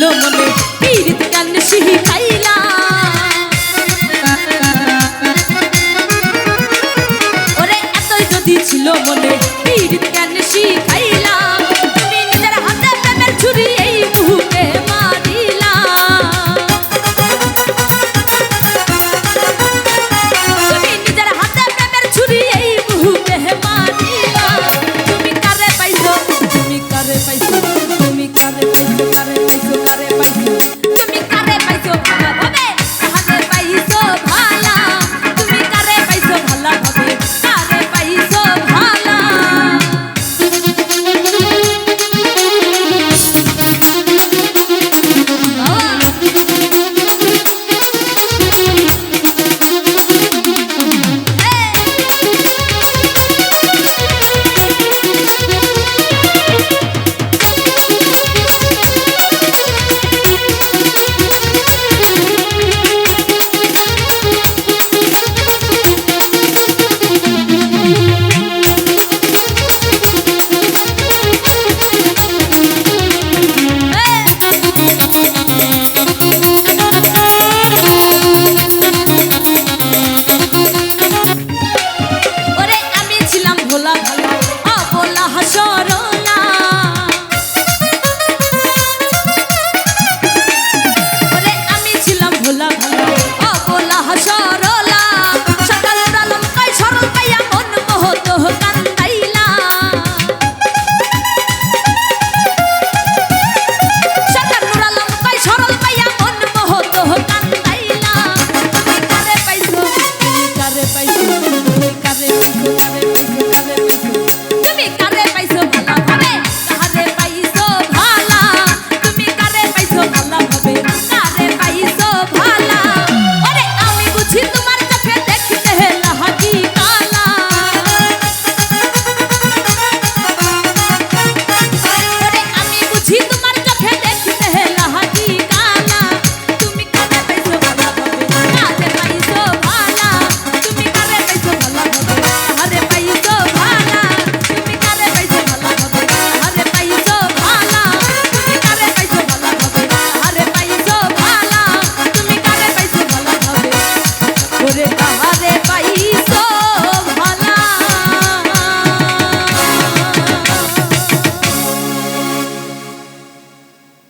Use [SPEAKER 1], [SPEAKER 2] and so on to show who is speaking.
[SPEAKER 1] ছিল মনে। পীড়িত গান সিহি করে